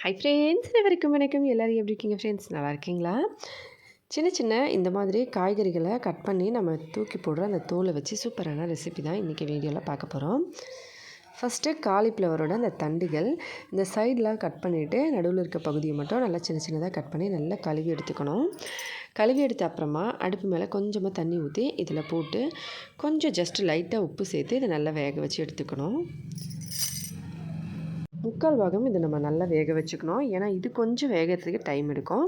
Hi friends வரைக்கும் வணக்கம். எல்லோரும் எப்படி இருக்கீங்க ஃப்ரெண்ட்ஸ் நல்லா இருக்கீங்களா? சின்ன சின்ன இந்த மாதிரி காய்கறிகளை கட் பண்ணி நம்ம தூக்கி போடுற அந்த தோலை வச்சு சூப்பரான ரெசிபி தான் இன்றைக்கி வீடியோவில் பார்க்க போகிறோம் ஃபஸ்ட்டு காலிஃப்ளவரோட அந்த தண்டுகள் இந்த சைடெலாம் கட் பண்ணிவிட்டு நடுவில் இருக்க பகுதியை மட்டும் நல்லா சின்ன சின்னதாக கட் பண்ணி நல்லா கழுவி எடுத்துக்கணும். கழுவி எடுத்த அப்புறமா அடுப்பு மேலே கொஞ்சமாக தண்ணி ஊற்றி இதில் போட்டு கொஞ்சம் ஜஸ்ட் லைட்டாக உப்பு சேர்த்து இதை நல்லா வேக வச்சு எடுத்துக்கணும். முக்கால் பாகம் இதை நம்ம நல்லா வேக வச்சுக்கணும். ஏன்னா இது கொஞ்சம் வேகிறதுக்கு டைம் எடுக்கும்.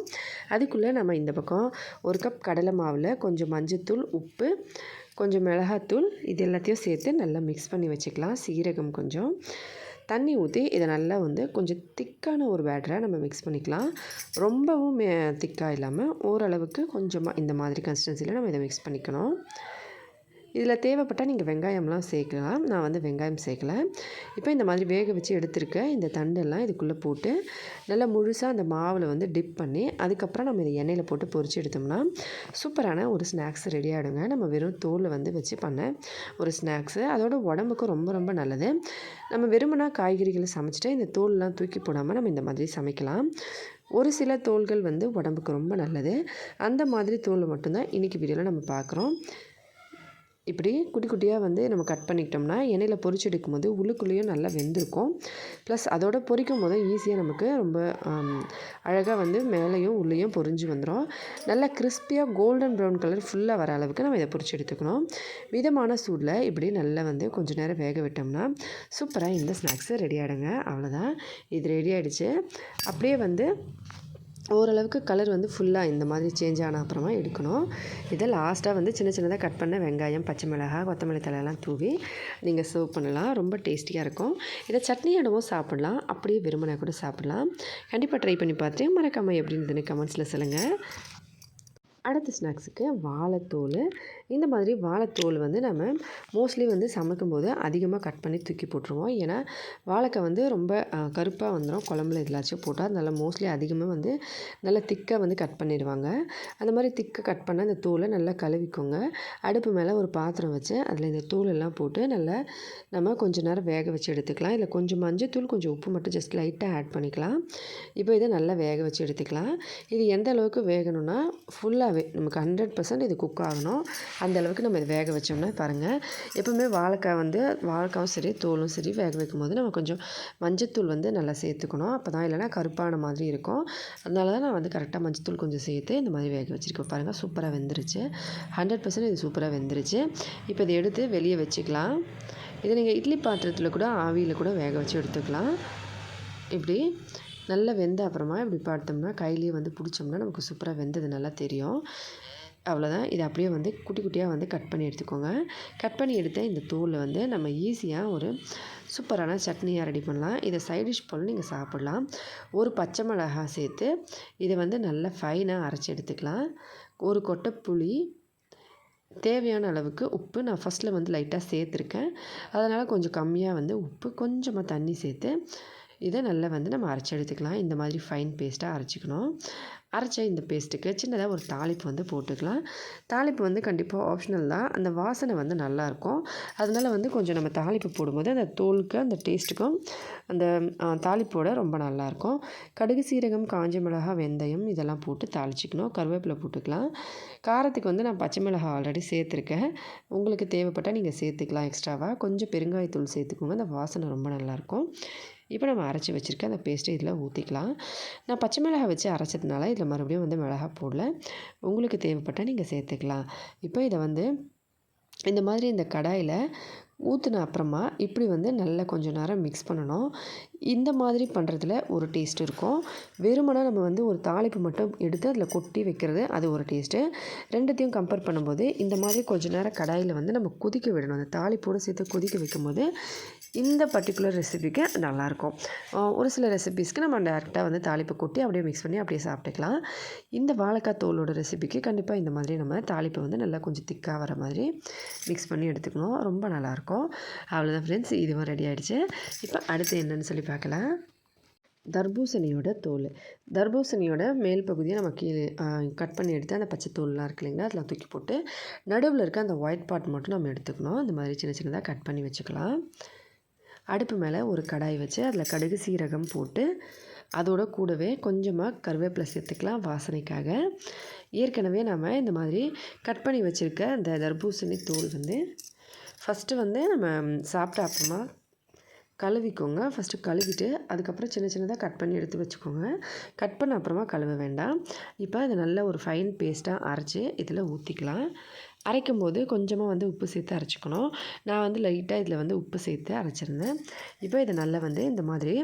அதுக்குள்ளே நம்ம இந்த பக்கம் ஒரு கப் கடலை மாவில் கொஞ்சம் மஞ்சத்தூள் உப்பு கொஞ்சம் மிளகாத்தூள் இது எல்லாத்தையும் சேர்த்து நல்லா மிக்ஸ் பண்ணி வச்சுக்கலாம். சீரகம் கொஞ்சம். தண்ணி ஊற்றி இதை நல்லா வந்து கொஞ்சம் திக்கான ஒரு பேட்டரை நம்ம மிக்ஸ் பண்ணிக்கலாம். ரொம்பவும் திக்காக இல்லாமல் ஓரளவுக்கு கொஞ்சமாக இந்த மாதிரி கன்சிஸ்டன்சியில் நம்ம இதை மிக்ஸ் பண்ணிக்கணும். இதில் தேவைப்பட்டால் நீங்கள் வெங்காயம்லாம் சேர்க்கலாம். நான் வந்து வெங்காயம் சேர்க்கல. இப்போ இந்த மாதிரி வேக வச்சு எடுத்துருக்க இந்த தண்டெல்லாம் இதுக்குள்ளே போட்டு நல்லா முழுசாக அந்த மாவில் வந்து டிப் பண்ணி அதுக்கப்புறம் நம்ம இதை எண்ணெயில் போட்டு பொறிச்சு எடுத்தோம்னா சூப்பரான ஒரு ஸ்நாக்ஸ் ரெடி ஆகிடுங்க. நம்ம வெறும் தோலில் வந்து வச்சு பண்ண ஒரு ஸ்நாக்ஸு. அதோட உடம்புக்கும் ரொம்ப ரொம்ப நல்லது. நம்ம வெறுமனா காய்கறிகளை சமைச்சிட்டு இந்த தோல்லாம் தூக்கி போடாமல் நம்ம இந்த மாதிரி சமைக்கலாம். ஒரு சில தோள்கள் வந்து உடம்புக்கு ரொம்ப நல்லது. அந்த மாதிரி தோல் மட்டும்தான் இன்றைக்கி வீடியோவில் நம்ம பார்க்குறோம். இப்படி குட்டி குட்டியாக வந்து நம்ம கட் பண்ணிக்கிட்டோம்னா எண்ணெயில் பொரிச்சு எடுக்கும்போது உள்ளுக்குள்ளேயும் நல்லா வெந்திருக்கும். ப்ளஸ் அதோட பொரிக்கும் போது ஈஸியாக நமக்கு ரொம்ப அழகாக வந்து மேலேயும் உள்ளேயும் பொரிஞ்சு வந்துடும் நல்லா கிறிஸ்பியாக கோல்டன் ப்ரௌன் கலர் ஃபுல்லாக வர அளவுக்கு நம்ம இதை பொறிச்சு எடுத்துக்கணும். மிதமான சூடில் இப்படி நல்லா வந்து கொஞ்சம் நேரம் வேக விட்டோம்னா சூப்பராக இந்த ஸ்நாக்ஸு ரெடி ஆகிடுங்க அவ்வளோதான் இது ரெடி ஆகிடுச்சு அப்படியே வந்து ஓரளவுக்கு கலர் வந்து ஃபுல்லாக இந்த மாதிரி சேஞ்ச் ஆன அப்புறமா எடுக்கணும். இதை லாஸ்ட்டாக வந்து சின்ன சின்னதாக கட் பண்ண வெங்காயம் பச்சை மிளகாய் கொத்தமல்லி தலையெல்லாம் தூவி நீங்கள் சர்வ் பண்ணலாம். ரொம்ப டேஸ்டியாக இருக்கும். இதை சட்னி இடமும் சாப்பிட்லாம். அப்படியே விரும்பினா கூட சாப்பிட்லாம். கண்டிப்பாக ட்ரை பண்ணி பார்த்து மறக்காமல் எப்படின்னு கமெண்ட்ஸில் சொல்லுங்கள் அடுத்த ஸ்நாக்ஸுக்கு வாழைத்தோல் இந்த மாதிரி வாழைத்தோல் வந்து நம்ம மோஸ்ட்லி வந்து சமைக்கும்போது அதிகமாக கட் பண்ணி தூக்கி போட்டுருவோம். ஏன்னா வாழைக்காய் வந்து ரொம்ப கருப்பாக வந்துடும் குழம்புல இதெல்லாச்சும் போட்டால் நல்லா மோஸ்ட்லி அதிகமாக வந்து நல்லா திக்காக வந்து கட் பண்ணிடுவாங்க. அந்த மாதிரி திக்காக கட் பண்ண அந்த தோலை நல்லா கழுவிக்கோங்க. அடுப்பு மேலே ஒரு பாத்திரம் வச்சு அதில் இந்த தூள் எல்லாம் போட்டு நல்லா நம்ம கொஞ்சம் நேரம் வேக வச்சு எடுத்துக்கலாம். இல்லை கொஞ்சம் மஞ்சள் தூள் கொஞ்சம் உப்பு மட்டும் ஜஸ்ட் லைட்டாக ஆட் பண்ணிக்கலாம். இப்போ இதை நல்லா வேக வச்சு எடுத்துக்கலாம். இது எந்த அளவுக்கு வேகணும்னா ஃபுல்லாகவே நமக்கு ஹண்ட்ரட் பர்சன்ட் இது குக் ஆகணும். அந்த அளவுக்கு நம்ம இதை வேக வச்சோம்னா பாருங்கள் எப்போவுமே வாழைக்காய் வந்து வாழைக்காவும் சரி தோலும் சரி வேக வைக்கும் போது நம்ம கொஞ்சம் மஞ்சத்தூள் வந்து நல்லா சேர்த்துக்கணும். அப்போ தான் இல்லைனா கருப்பான மாதிரி இருக்கும். அதனால தான் நான் வந்து கரெக்டாக மஞ்சத்தூள் கொஞ்சம் சேர்த்து இந்த மாதிரி வேக வச்சுருக்கேன். பாருங்கள் சூப்பராக வெந்துருச்சு. ஹண்ட்ரட் பர்சன்ட் இது சூப்பராக வெந்துருச்சு. இப்போ இதை எடுத்து வெளியே வச்சுக்கலாம். இதை நீங்கள் இட்லி பாத்திரத்தில் கூட ஆவியில் கூட வேக வச்சு எடுத்துக்கலாம். இப்படி நல்லா வெந்த அப்புறமா இப்படி பார்த்தோம்னா கையிலேயே வந்து பிடிச்சோம்னா நமக்கு சூப்பராக வெந்தது நல்லா தெரியும். அவ்வளோதான். இதை அப்படியே வந்து குட்டி குட்டியாக வந்து கட் பண்ணி எடுத்துக்கோங்க. கட் பண்ணி எடுத்த இந்த தூளை வந்து நம்ம ஈஸியாக ஒரு சூப்பரான சட்னியாக ரெடி பண்ணலாம். இதை சைடிஷ் போல் நீங்கள் சாப்பிட்லாம். ஒரு பச்சை மிளகா சேர்த்து இதை வந்து நல்லா ஃபைனாக அரைச்சி எடுத்துக்கலாம். ஒரு கொட்டை புளி தேவையான அளவுக்கு உப்பு. நான் ஃபஸ்ட்டில் வந்து லைட்டாக சேர்த்துருக்கேன். அதனால் கொஞ்சம் கம்மியாக வந்து உப்பு கொஞ்சமாக தண்ணி சேர்த்து இதை நல்லா வந்து நம்ம அரைச்சி எடுத்துக்கலாம். இந்த மாதிரி ஃபைன் பேஸ்ட்டாக அரைச்சிக்கணும். அரைச்ச இந்த பேஸ்ட்டுக்கு சின்னதாக ஒரு தாளிப்பு வந்து போட்டுக்கலாம். தாளிப்பு வந்து கண்டிப்பாக ஆப்ஷனல் தான். அந்த வாசனை வந்து நல்லாயிருக்கும். அதனால் வந்து கொஞ்சம் நம்ம தாளிப்பு போடும்போது அந்த தோலுக்கு அந்த டேஸ்ட்டுக்கும் அந்த தாளிப்போட ரொம்ப நல்லாயிருக்கும். கடுகு சீரகம் காஞ்ச மிளகா வெந்தயம் இதெல்லாம் போட்டு தாளிச்சிக்கணும். கருவேப்பிலை போட்டுக்கலாம். காரத்துக்கு வந்து நான் பச்சை மிளகா ஆல்ரெடி சேர்த்துருக்கேன். உங்களுக்கு தேவைப்பட்டால் நீங்கள் சேர்த்துக்கலாம் எக்ஸ்ட்ராவாக கொஞ்சம் பெருங்காயத்தூள் சேர்த்துக்கோங்க. அந்த வாசனை ரொம்ப நல்லாயிருக்கும். இப்போ நம்ம அரைச்சி வச்சுருக்க அந்த பேஸ்ட்டை இதில் ஊற்றிக்கலாம் நான் பச்சை மிளகாய் வச்சு அரைச்சதுனால இதில் மறுபடியும் வந்து மிளகா போடல. உங்களுக்கு தேவைப்பட்டால் நீங்கள் சேர்த்துக்கலாம். இப்போ இதை வந்து இந்த மாதிரி இந்த கடாயில் ஊற்றின அப்புறமா இப்படி வந்து நல்லா கொஞ்சம் நேரம் மிக்ஸ் பண்ணணும். இந்த மாதிரி பண்ணுறதுல ஒரு டேஸ்ட் இருக்கும். வெறுமனாக நம்ம வந்து ஒரு தாளிப்பு மட்டும் எடுத்து அதில் கொட்டி வைக்கிறது அது ஒரு டேஸ்ட்டு ரெண்டுத்தையும் கம்பேர் பண்ணும்போது இந்த மாதிரி கொஞ்சம் நேரம் கடாயில் வந்து நம்ம கொதிக்க விடணும். அந்த தாளிப்போடு சேர்த்து கொதிக்க வைக்கும்போது இந்த பர்டிகுலர் ரெசிபிக்கு நல்லாயிருக்கும். ஒரு சில ரெசிபீஸ்க்கு நம்ம டேரெக்டாக வந்து தாளிப்பு கொட்டி அப்படியே மிக்ஸ் பண்ணி அப்படியே சாப்பிட்டுக்கலாம். இந்த வாழைக்காய் தோலோட ரெசிபிக்கு கண்டிப்பாக இந்த மாதிரி நம்ம தாளிப்பை வந்து நல்லா கொஞ்சம் திக்காக வர மாதிரி மிக்ஸ் பண்ணி எடுத்துக்கணும். ரொம்ப நல்லாயிருக்கும். அவ்வளோதான் ஃப்ரெண்ட்ஸ் இதுவும் ரெடி ஆகிடுச்சு இப்போ அடுத்து என்னென்னு சொல்லி பார்க்கலாம். தர்பூசணியோட தோல். தர்பூசணியோட மேல் பகுதியை நம்ம கீழே கட் பண்ணி எடுத்து அந்த பச்சை தோல்லாம் இருக்கு இல்லைங்களா அதில் தூக்கி போட்டு நடுவில் இருக்க அந்த ஒயிட் பார்ட் மட்டும் நம்ம எடுத்துக்கணும். இந்த மாதிரி சின்ன சின்னதாக கட் பண்ணி வச்சுக்கலாம். அடுப்பு மேலே ஒரு கடாய் வச்சு அதில் கடுகு சீரகம் போட்டு அதோட கூடவே கொஞ்சமாக கருவேப்பிலை சேர்த்துக்கலாம் வாசனைக்காக. ஏற்கனவே நம்ம இந்த மாதிரி கட் பண்ணி வச்சுருக்க இந்த தர்பூசணி தூள் வந்து ஃபஸ்ட்டு வந்து நம்ம சாப்பிட்ட அப்புறமா கழுவிக்கோங்க. ஃபஸ்ட்டு கழுவிட்டு அதுக்கப்புறம் சின்ன சின்னதாக கட் பண்ணி எடுத்து வச்சுக்கோங்க. கட் பண்ண அப்புறமா கழுவ வேண்டாம். இப்போ அதை நல்ல ஒரு ஃபைன் பேஸ்ட்டாக அரைச்சி இதில் ஊற்றிக்கலாம் அரைக்கும் போது கொஞ்சமாக வந்து உப்பு சேர்த்து அரைச்சிக்கணும். நான் வந்து லைட்டாக இதில் வந்து உப்பு சேர்த்து அரைச்சிருந்தேன். இப்போ இதை நல்லா வந்து இந்த மாதிரி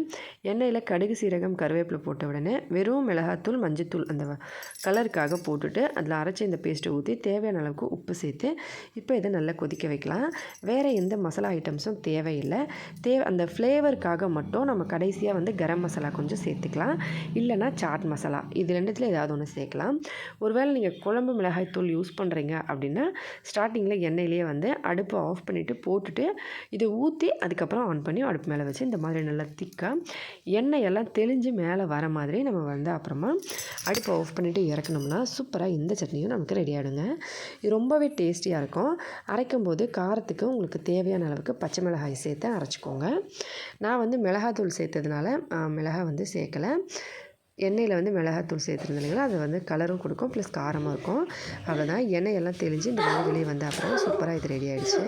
எண்ணெயில் கடுகு சீரகம் கருவேப்பிலை போட்ட உடனே வெறும் மிளகாத்தூள் மஞ்சத்தூள் அந்த கலருக்காக போட்டுட்டு அதில் அரைச்சி இந்த பேஸ்ட்டை ஊற்றி தேவையான அளவுக்கு உப்பு சேர்த்து இப்போ இதை நல்லா கொதிக்க வைக்கலாம். வேறு எந்த மசாலா ஐட்டம்ஸும் தேவையில்லை. தேவை அந்த ஃப்ளேவருக்காக மட்டும் நம்ம கடைசியாக வந்து கரம் மசாலா கொஞ்சம் சேர்த்துக்கலாம். இல்லைனா சாட் மசாலா. இது ரெண்டுத்தில் ஏதாவது ஒன்று சேர்க்கலாம். ஒருவேளை நீங்கள் குழம்பு மிளகாய் தூள் யூஸ் பண்ணுறீங்க அப்படின்னா ஸ்டார்டிங்கில் எண்ணெயிலேயே வந்து அடுப்பை ஆஃப் பண்ணிவிட்டு போட்டுட்டு இதை ஊற்றி அதுக்கப்புறம் ஆன் பண்ணி அடுப்பு மேலே வச்சு இந்த மாதிரி நல்லா திக்காக எண்ணெய் எல்லாம் தெளிஞ்சு மேலே வர மாதிரி நம்ம வந்து அப்புறமா அடுப்பை ஆஃப் பண்ணிவிட்டு இறக்கணும்னா சூப்பராக இந்த சட்னியும் நமக்கு ரெடி ஆகிடுங்க இது ரொம்பவே டேஸ்டியாக இருக்கும். அரைக்கும் போது காரத்துக்கு உங்களுக்கு தேவையான அளவுக்கு பச்சை மிளகாய் சேர்த்து அரைச்சிக்கோங்க. நான் வந்து மிளகாத்தூள் சேர்த்ததுனால மிளகாய் வந்து சேர்க்கலை. எண்ணெயில் வந்து மிளகாத்தூள் சேர்த்துருந்தேன் இல்லைங்களா? அது வந்து கலரும் கொடுக்கும் ப்ளஸ் காரமாக இருக்கும். அவ்வளோதான் எண்ணெயெல்லாம் தெளிஞ்சு இந்த மாதிரி வெளியே வந்த அப்புறம் சூப்பராக இது ரெடி ஆகிடுச்சு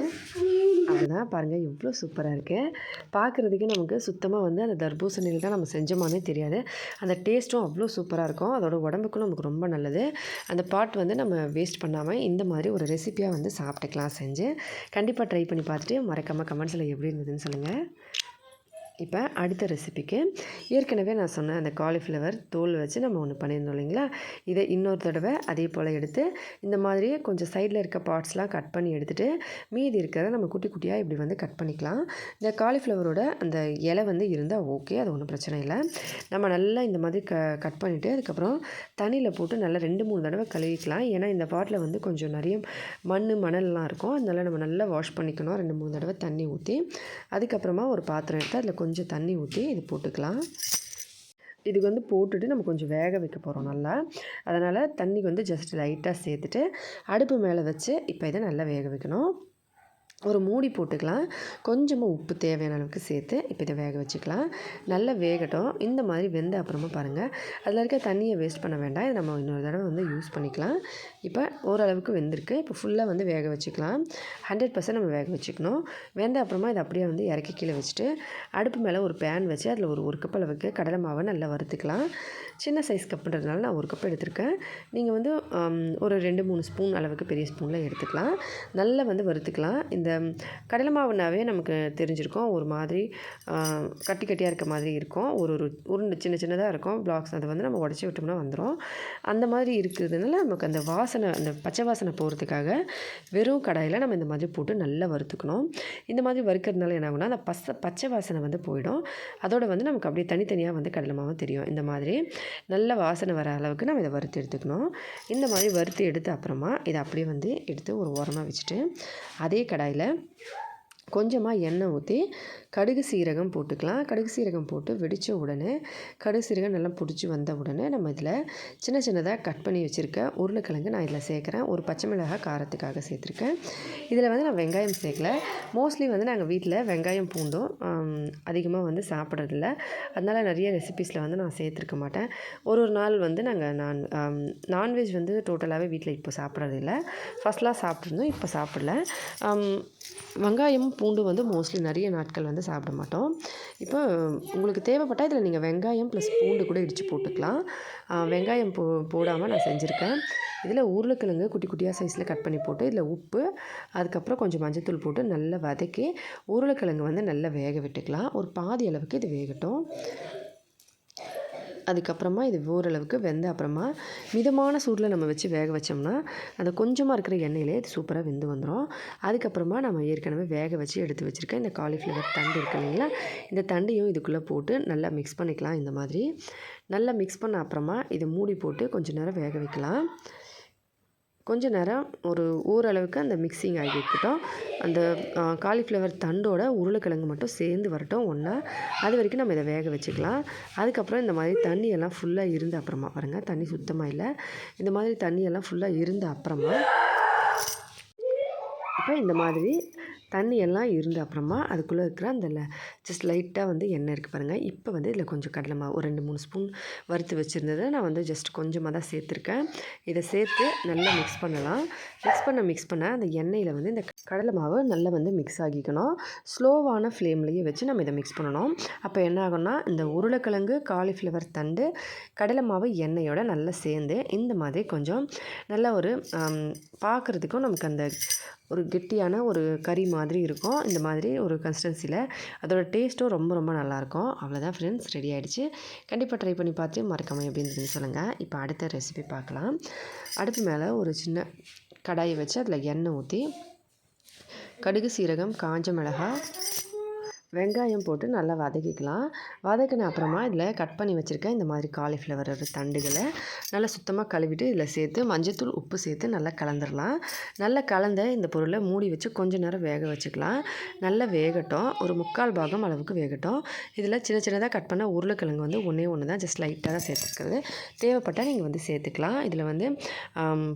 அதுதான் பாருங்கள் இவ்வளோ சூப்பராக இருக்குது பார்க்குறதுக்கு நமக்கு சுத்தமாக வந்து அந்த தர்பூசணியில் தான் நம்ம செஞ்சோமானே தெரியாது. அந்த டேஸ்ட்டும் அவ்வளோ சூப்பராக இருக்கும். அதோட உடம்புக்கும் நமக்கு ரொம்ப நல்லது. அந்த பாட் வந்து நம்ம வேஸ்ட் பண்ணாமல் இந்த மாதிரி ஒரு ரெசிப்பியாக வந்து சாப்பிட்டுக்கலாம் செஞ்சு. கண்டிப்பாக ட்ரை பண்ணி பார்த்துட்டு மறக்காமல் கமெண்ட்ஸில் எப்படி இருந்ததுன்னு சொல்லுங்கள் இப்போ அடுத்த ரெசிபிக்கு ஏற்கனவே நான் சொன்னேன் அந்த காலிஃப்ளவர் தோல் வச்சு நம்ம ஒன்று பண்ணியிருந்தோம் இல்லைங்களா? இதை இன்னொரு தடவை அதே போல் எடுத்து இந்த மாதிரியே கொஞ்சம் சைடில் இருக்க பார்ட்ஸ்லாம் கட் பண்ணி எடுத்துகிட்டு மீதி இருக்கிறத நம்ம குட்டி குட்டியாக இப்படி வந்து கட் பண்ணிக்கலாம். இந்த காலிஃப்ளவரோட அந்த இலை வந்து இருந்தால் ஓகே அது ஒன்றும் பிரச்சனை இல்லை. நம்ம நல்லா இந்த மாதிரி க கட் பண்ணிவிட்டு அதுக்கப்புறம் தண்ணியில் போட்டு நல்லா ரெண்டு மூணு தடவை கழுவிக்கலாம். ஏன்னா இந்த பாட்டில் வந்து கொஞ்சம் நிறைய மண் மணல்லாம் இருக்கும். அதனால் நம்ம நல்லா வாஷ் பண்ணிக்கணும். ரெண்டு மூணு தடவை தண்ணி ஊற்றி அதுக்கப்புறமா ஒரு பாத்திரம் எடுத்து அதில் கொஞ்சம் கொஞ்சம் தண்ணி ஊற்றி இது போட்டுக்கலாம். இதுக்கு வந்து போட்டுட்டு நம்ம கொஞ்சம் வேக வைக்க போகிறோம் நல்லா. அதனால் தண்ணிக்கு வந்து ஜஸ்ட் லைட்டாக சேர்த்துட்டு அடுப்பு மேலே வச்சு இப்போ இதை நல்லா வேக வைக்கணும். ஒரு மூடி போட்டுக்கலாம். கொஞ்சமாக உப்பு தேவையான அளவுக்கு சேர்த்து இப்போ இதை வேக வச்சுக்கலாம். நல்லா வேகட்டும். இந்த மாதிரி வெந்த அப்புறமா பாருங்கள் அதில் இருக்க தண்ணியை வேஸ்ட் பண்ண வேண்டாம். இதை நம்ம இன்னொரு தடவை வந்து யூஸ் பண்ணிக்கலாம். இப்போ ஓரளவுக்கு வெந்திருக்கு. இப்போ ஃபுல்லாக வந்து வேக வச்சுக்கலாம். ஹண்ட்ரட் பர்சன்ட் நம்ம வேக வச்சுக்கணும். வெந்த அப்புறமா இதை அப்படியே வந்து இறக்கி கீழே வச்சுட்டு அடுப்பு மேலே ஒரு பேன் வச்சு அதில் ஒரு ஒரு கப் அளவுக்கு கடலை மாவை நல்லா வறுத்துக்கலாம். சின்ன சைஸ் கப்புன்றதுனால நான் ஒரு கப் எடுத்திருக்கேன். நீங்கள் வந்து ஒரு ரெண்டு மூணு ஸ்பூன் அளவுக்கு பெரிய ஸ்பூனில் எடுத்துக்கலாம். நல்லா வந்து வறுத்துக்கலாம். இந்த கடலை மாவுனாவே நமக்கு தெரிஞ்சிருக்கும். ஒரு மாதிரி கட்டி கட்டியாக இருக்க மாதிரி இருக்கும். ஒரு ஒரு உருண்டு சின்ன சின்னதாக இருக்கும். பிளாக்ஸ் அதை வந்து நம்ம உடச்சி விட்டோம்னா வந்துடும் அந்த மாதிரி இருக்கிறதுனால நமக்கு அந்த வாசனை அந்த பச்சை வாசனை போகிறதுக்காக வெறும் கடாயில் நம்ம இந்த மாதிரி போட்டு நல்லா வறுத்துக்கணும். இந்த மாதிரி வறுக்கிறதுனால என்ன ஆகும்னா அந்த பச பச்சை வாசனை வந்து போயிடும். அதோட வந்து நமக்கு அப்படியே தனித்தனியாக வந்து கடலை மாவு தெரியும். இந்த மாதிரி நல்ல வாசனை வர அளவுக்கு நம்ம இதை வறுத்து எடுத்துக்கணும். இந்த மாதிரி வறுத்து எடுத்து அப்புறமா இதை அப்படியே வந்து எடுத்து ஒரு ஓரமாக வச்சுட்டு அதே கடாயில் கொஞ்சமாக எண்ணெய் ஊற்றி கடுகு சீரகம் போட்டுக்கலாம். கடுகு சீரகம் போட்டு வெடித்த உடனே கடுகு சீரகம் நல்லா பிடிச்சி வந்த உடனே நம்ம இதில் சின்ன சின்னதாக கட் பண்ணி வச்சுருக்க உருளைக்கிழங்கு நான் இதில் சேர்க்குறேன். ஒரு பச்சை மிளகாய் காரத்துக்காக சேர்த்துருக்கேன். இதில் வந்து நான் வெங்காயம் சேர்க்கல. மோஸ்ட்லி வந்து நாங்கள் வீட்டில் வெங்காயம் பூண்டும் அதிகமாக வந்து சாப்பிட்றதில்ல. அதனால் நிறைய ரெசிபீஸில் வந்து நான் சேர்த்துருக்க மாட்டேன். ஒரு ஒரு நாள் வந்து நாங்கள் நான் நான்வெஜ் வந்து டோட்டலாகவே வீட்டில் இப்போ சாப்பிட்றதில்ல. ஃபஸ்ட்லாம் சாப்பிட்ருந்தோம் இப்போ சாப்பிடல. வெங்காயம் பூண்டு வந்து மோஸ்ட்லி நிறைய நாட்கள் வந்து சாப்பிட மாட்டோம். இப்போ உங்களுக்கு தேவைப்பட்டால் இதில் நீங்கள் வெங்காயம் ப்ளஸ் பூண்டு கூட இடித்து போட்டுக்கலாம். வெங்காயம் போ போடாமல் நான் செஞ்சுருக்கேன். இதில் உருளைக்கிழங்கு குட்டி குட்டியாக சைஸில் கட் பண்ணி போட்டு இதில் உப்பு அதுக்கப்புறம் கொஞ்சம் மஞ்சத்தூள் போட்டு நல்லா வதக்கி உருளைக்கிழங்கு வந்து நல்லா வேக விட்டுக்கலாம். ஒரு பாதி அளவுக்கு இது வேகட்டும். அதுக்கப்புறமா இது ஓரளவுக்கு வெந்த அப்புறமா மிதமான சூடில் நம்ம வச்சு வேக வச்சோம்னா அந்த கொஞ்சமாக இருக்கிற எண்ணெயிலே இது சூப்பராக வெந்து வந்துடும் அதுக்கப்புறமா நம்ம ஏற்கனவே வேக வச்சு எடுத்து வச்சுருக்க இந்த காலிஃப்ளவர் தண்டு இருக்கு இல்லைங்களா? இந்த தண்டையும் இதுக்குள்ளே போட்டு நல்லா மிக்ஸ் பண்ணிக்கலாம் இந்த மாதிரி. நல்லா மிக்ஸ் பண்ண அப்புறமா இதை மூடி போட்டு கொஞ்சம் நேரம் வேக வைக்கலாம். கொஞ்ச நேரம் ஒரு ஓரளவுக்கு அந்த மிக்சிங் வைக்கட்டும் அந்த காலிஃப்ளவர் தண்டோட உருளைக்கிழங்கு மட்டும் சேர்ந்து வரட்டும் ஒன்றா அது வரைக்கும் நம்ம இதை வேக வச்சுக்கலாம். அதுக்கப்புறம் இந்த மாதிரி தண்ணியெல்லாம் ஃபுல்லாக இருந்த அப்புறமா பாருங்கள் தண்ணி சுத்தமாக இல்லை. இந்த மாதிரி தண்ணியெல்லாம் ஃபுல்லாக இருந்த அப்புறமா இப்போ இந்த மாதிரி தண்ணி எல்லாம் இருந்த அப்புறமா அதுக்குள்ளே இருக்கிற அந்த ஜஸ்ட் லைட்டாக வந்து எண்ணெய் இருக்குது பாருங்கள் இப்போ வந்து இதில் கொஞ்சம் கடலை மாவு ஒரு ரெண்டு மூணு ஸ்பூன் வறுத்து வச்சுருந்ததை நான் வந்து ஜஸ்ட் கொஞ்சமாக தான் சேர்த்துருக்கேன். இதை சேர்த்து நல்லா மிக்ஸ் பண்ணலாம். மிக்ஸ் பண்ண மிக்ஸ் பண்ண அந்த எண்ணெயில் வந்து இந்த கடலை மாவு நல்லா வந்து மிக்ஸ் ஆகிக்கணும் ஸ்லோவான ஃப்ளேம்லேயே வச்சு நம்ம இதை மிக்ஸ் பண்ணணும். அப்போ என்ன ஆகும்னா இந்த உருளைக்கிழங்கு காலிஃப்ளவர் தண்டு கடலை மாவு எண்ணெயோட நல்லா சேர்ந்து இந்த மாதிரி கொஞ்சம் நல்ல ஒரு பார்க்குறதுக்கும் நமக்கு அந்த ஒரு கெட்டியான ஒரு கறி மாதிரி இருக்கும். இந்த மாதிரி ஒரு கன்சிஸ்டன்சியில் அதோட டேஸ்ட்டும் ரொம்ப ரொம்ப நல்லாயிருக்கும் அவ்வளோதான் ஃப்ரெண்ட்ஸ் ரெடி ஆகிடுச்சு கண்டிப்பாக ட்ரை பண்ணி பார்த்து மறக்காமல் எப்படி இருந்ததுன்னு சொல்லுங்கள் இப்போ அடுத்த ரெசிபி பார்க்கலாம். அடுப்பு மேலே ஒரு சின்ன கடாயை வச்சு அதில் எண்ணெய் ஊற்றி கடுகு சீரகம் காஞ்ச மிளகாய் வெங்காயம் போட்டு நல்லா வதக்கிக்கலாம். வதக்கின அப்புறமா இதில் கட் பண்ணி வச்சுருக்கேன் இந்த மாதிரி காலிஃப்ளவர் தண்டுகளை நல்லா சுத்தமாக கழுவிட்டு இதில் சேர்த்து மஞ்சத்தூள் உப்பு சேர்த்து நல்லா கலந்துடலாம் நல்லா கலந்த இந்த பொருளை மூடி வச்சு கொஞ்சம் நேரம் வேக வச்சுக்கலாம். நல்லா வேகட்டும். ஒரு முக்கால் பாகம் அளவுக்கு வேகட்டும். இதில் சின்ன சின்னதாக கட் பண்ண உருளைக்கிழங்கு வந்து ஒன்றே ஒன்று தான் ஜஸ்ட் லைட்டாக தான் சேர்த்துக்கிறது. தேவைப்பட்டால் நீங்கள் வந்து சேர்த்துக்கலாம். இதில் வந்து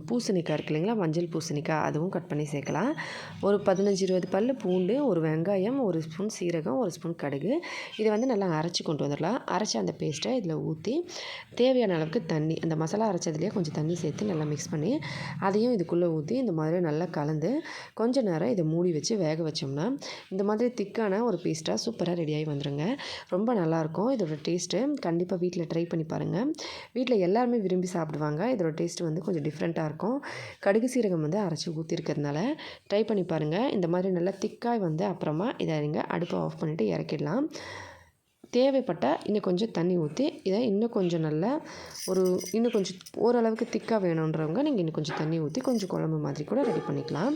பூசணிக்காய் இருக்கு இல்லைங்களா? மஞ்சள் பூசணிக்காய் அதுவும் கட் பண்ணி சேர்க்கலாம். ஒரு பதினஞ்சு இருபது பல் பூண்டு ஒரு வெங்காயம் ஒரு ஸ்பூன் சீரகம் சீரகம் ஒரு ஸ்பூன் கடுகு. இதை வந்து நல்லா அரைச்சி கொண்டு வந்துடலாம். அரைச்சி அந்த பேஸ்ட்டை இதில் ஊற்றி தேவையான அளவுக்கு தண்ணி அந்த மசாலா அரைச்சதுலேயே கொஞ்சம் தண்ணி சேர்த்து நல்லா மிக்ஸ் பண்ணி அதையும் இதுக்குள்ளே ஊற்றி இந்த மாதிரி நல்லா கலந்து கொஞ்சம் நேரம் இதை மூடி வச்சு வேக வச்சோம்னா இந்த மாதிரி திக்கான ஒரு பேஸ்ட்டாக சூப்பராக ரெடியாகி வந்துடுங்க ரொம்ப நல்லாயிருக்கும். இதோட டேஸ்ட்டு கண்டிப்பாக வீட்டில் ட்ரை பண்ணி பாருங்கள் வீட்டில் எல்லாருமே விரும்பி சாப்பிடுவாங்க. இதோட டேஸ்ட்டு வந்து கொஞ்சம் டிஃப்ரெண்ட்டாக இருக்கும். கடுகு சீரகம் வந்து அரைச்சி ஊற்றிருக்கிறதுனால ட்ரை பண்ணி பாருங்கள் இந்த மாதிரி நல்லா திக்காய் வந்து அப்புறமா இதை நீங்கள் அடுப்பை ஆஃப் பண்ணிவிட்டு இறக்கிடலாம். தேவைப்பட்டால் இன்னும் கொஞ்சம் தண்ணி ஊற்றி இதை இன்னும் கொஞ்சம் நல்லா ஒரு இன்னும் கொஞ்சம் ஓரளவுக்கு திக்காக வேணுன்றவங்க நீங்கள் இன்னும் கொஞ்சம் தண்ணி ஊற்றி கொஞ்சம் குழம்பு மாதிரி கூட ரெடி பண்ணிக்கலாம்.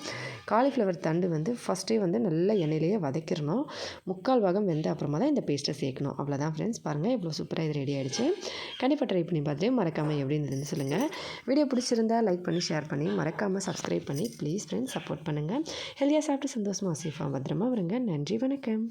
காலிஃப்ளவர் தண்டு வந்து ஃபஸ்ட்டே வந்து நல்லா எண்ணெயிலேயே வதக்கிடணும். முக்கால் பாகம் வெந்த அப்புறமா தான் இந்த பேஸ்ட்டை சேர்க்கணும். அவ்வளோதான் ஃப்ரெண்ட்ஸ் பாருங்கள் இவ்வளோ சூப்பராக இது ரெடி ஆகிடுச்சு கண்டிப்பாக ட்ரை பண்ணி பார்த்துட்டு மறக்காமல் எப்படி இருந்ததுன்னு சொல்லுங்கள் வீடியோ பிடிச்சிருந்தா லைக் பண்ணி ஷேர் பண்ணி மறக்காமல் சப்ஸ்கிரைப் பண்ணி ப்ளீஸ் ஃப்ரெண்ட்ஸ் சப்போர்ட் பண்ணுங்கள் ஹெல்த்தியாக சாப்பிட்டு சந்தோஷமாக சேஃபாக பத்திரமா வருங்க. நன்றி வணக்கம்.